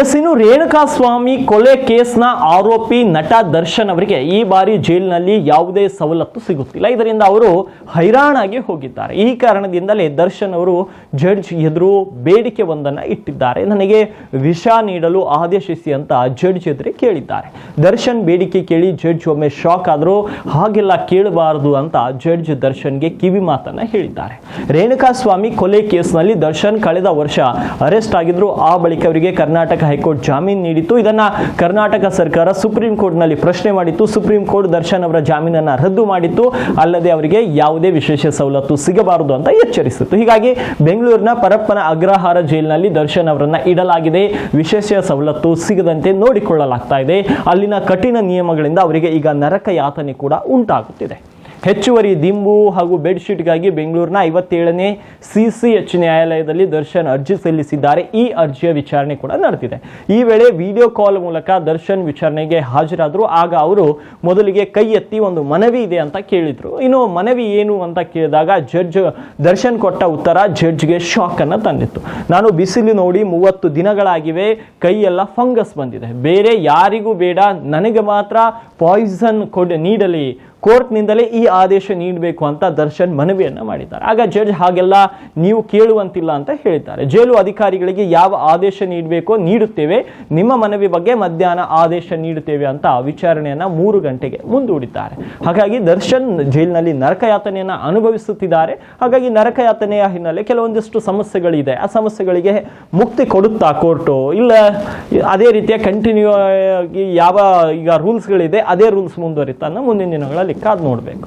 S ಇನ್ನು ರೇಣುಕಾ ಸ್ವಾಮಿ ಕೊಲೆ ಕೇಸ್ನ ಆರೋಪಿ ನಟ ದರ್ಶನ್ ಅವರಿಗೆ ಈ ಬಾರಿ ಜೈಲಿನಲ್ಲಿ ಯಾವುದೇ ಸವಲತ್ತು ಸಿಗುತ್ತಿಲ್ಲ. ಇದರಿಂದ ಅವರು ಹೈರಾಣಾಗಿ ಹೋಗಿದ್ದಾರೆ. ಈ ಕಾರಣದಿಂದಲೇ ದರ್ಶನ್ ಅವರು ಜಡ್ಜ್ ಎದುರು ಬೇಡಿಕೆ ಒಂದನ್ನು ಇಟ್ಟಿದ್ದಾರೆ. ನನಗೆ ವಿಷ ನೀಡಲು ಆದೇಶಿಸಿ ಅಂತ ಜಡ್ಜ್ ಎದುರು ಕೇಳಿದ್ದಾರೆ. ದರ್ಶನ್ ಬೇಡಿಕೆ ಕೇಳಿ ಜಡ್ಜ್ ಒಮ್ಮೆ ಶಾಕ್ ಆದರೂ ಹಾಗೆಲ್ಲ ಕೇಳಬಾರದು ಅಂತ ಜಡ್ಜ್ ದರ್ಶನ್ಗೆ ಕಿವಿ ಮಾತನ್ನ ಹೇಳಿದ್ದಾರೆ. ರೇಣುಕಾ ಸ್ವಾಮಿ ಕೊಲೆ ಕೇಸ್ನಲ್ಲಿ ದರ್ಶನ್ ಕಳೆದ ವರ್ಷ ಅರೆಸ್ಟ್ ಆಗಿದ್ರು. ಆ ಬಳಿಕ ಅವರಿಗೆ ಕರ್ನಾಟಕ ಹೈಕೋರ್ಟ್ ಜಾಮೀನು ನೀಡಿತ್ತು. ಇದನ್ನ ಕರ್ನಾಟಕ ಸರ್ಕಾರ ಸುಪ್ರೀಂ ಕೋರ್ಟ್ನಲ್ಲಿ ಪ್ರಶ್ನೆ ಮಾಡಿತ್ತು. ಸುಪ್ರೀಂ ಕೋರ್ಟ್ ದರ್ಶನ್ ಅವರ ಜಾಮೀನನ್ನ ರದ್ದು ಮಾಡಿತ್ತು. ಅಲ್ಲದೆ ಅವರಿಗೆ ಯಾವುದೇ ವಿಶೇಷ ಸವಲತ್ತು ಸಿಗಬಾರದು ಅಂತ ಎಚ್ಚರಿಸಿತ್ತು. ಹೀಗಾಗಿ ಬೆಂಗಳೂರಿನ ಪರಪ್ಪನ ಅಗ್ರಹಾರ ಜೈಲಿನಲ್ಲಿ ದರ್ಶನ್ ಅವರನ್ನ ಇಡಲಾಗಿದೆ. ವಿಶೇಷ ಸವಲತ್ತು ಸಿಗದಂತೆ ನೋಡಿಕೊಳ್ಳಲಾಗ್ತಾ ಇದೆ. ಅಲ್ಲಿನ ಕಠಿಣ ನಿಯಮಗಳಿಂದ ಅವರಿಗೆ ಈಗ ನರಕ ಯಾತನೆ ಕೂಡ ಉಂಟಾಗುತ್ತಿದೆ. ಹೆಚ್ಚುವರಿ ದಿಂಬು ಹಾಗೂ ಬೆಡ್ಶೀಟ್ಗಾಗಿ ಬೆಂಗಳೂರಿನ ಐವತ್ತೇಳನೇ ಸಿ ಸಿ ಎಚ್ ನ್ಯಾಯಾಲಯದಲ್ಲಿ ದರ್ಶನ್ ಅರ್ಜಿ ಸಲ್ಲಿಸಿದ್ದಾರೆ. ಈ ಅರ್ಜಿಯ ವಿಚಾರಣೆ ಕೂಡ ನಡೆದಿದೆ. ಈ ವೇಳೆ ವಿಡಿಯೋ ಕಾಲ್ ಮೂಲಕ ದರ್ಶನ್ ವಿಚಾರಣೆಗೆ ಹಾಜರಾದರು. ಆಗ ಅವರು ಮೊದಲಿಗೆ ಕೈ ಎತ್ತಿ ಒಂದು ಮನವಿ ಇದೆ ಅಂತ ಕೇಳಿದರು. ಇನ್ನು ಮನವಿ ಏನು ಅಂತ ಕೇಳಿದಾಗ ಜಡ್ಜ್ ದರ್ಶನ್ ಕೊಟ್ಟ ಉತ್ತರ ಜಡ್ಜ್ಗೆ ಶಾಕ್ ಅನ್ನು ತಂದಿತ್ತು. ನಾನು ಬಿಸಿಲು ನೋಡಿ ಮೂವತ್ತು ದಿನಗಳಾಗಿವೆ. ಕೈಯೆಲ್ಲ ಫಂಗಸ್ ಬಂದಿದೆ. ಬೇರೆ ಯಾರಿಗೂ ಬೇಡ. ನನಗೆ ಮಾತ್ರ ಪಾಯ್ಸನ್ ಕೊಡ ನೀಡಲಿ. ಕೋರ್ಟ್ನಿಂದಲೇ ಈ ಆದೇಶ ನೀಡಬೇಕು ಅಂತ ದರ್ಶನ್ ಮನವಿಯನ್ನ ಮಾಡಿದ್ದಾರೆ. ಆಗ ಜಡ್ಜ್ ಹಾಗೆಲ್ಲ ನೀವು ಕೇಳುವಂತಿಲ್ಲ ಅಂತ ಹೇಳಿದ್ದಾರೆ. ಜೈಲು ಅಧಿಕಾರಿಗಳಿಗೆ ಯಾವ ಆದೇಶ ನೀಡಬೇಕೋ ನೀಡುತ್ತೇವೆ. ನಿಮ್ಮ ಮನವಿ ಬಗ್ಗೆ ಮಧ್ಯಾಹ್ನ ಆದೇಶ ನೀಡುತ್ತೇವೆ ಅಂತ ವಿಚಾರಣೆಯನ್ನ ಮೂರು ಗಂಟೆಗೆ ಮುಂದೂಡಿದ್ದಾರೆ. ಹಾಗಾಗಿ ದರ್ಶನ್ ಜೈಲಿನಲ್ಲಿ ನರಕಯಾತನೆಯನ್ನ ಅನುಭವಿಸುತ್ತಿದ್ದಾರೆ. ಹಾಗಾಗಿ ನರಕಯಾತನೆಯ ಹಿನ್ನೆಲೆ ಕೆಲವೊಂದಿಷ್ಟು ಸಮಸ್ಯೆಗಳಿದೆ. ಆ ಸಮಸ್ಯೆಗಳಿಗೆ ಮುಕ್ತಿ ಕೊಡುತ್ತಾ ಕೋರ್ಟು? ಇಲ್ಲ, ಅದೇ ರೀತಿಯ ಕಂಟಿನ್ಯೂ ಆಗಿ ಯಾವ ಈಗ ರೂಲ್ಸ್ಗಳಿದೆ ಅದೇ ರೂಲ್ಸ್ ಮುಂದುವರಿತಾ ಮುಂದಿನ ದಿನಗಳಲ್ಲಿ ಕಾದು ನೋಡಬೇಕು.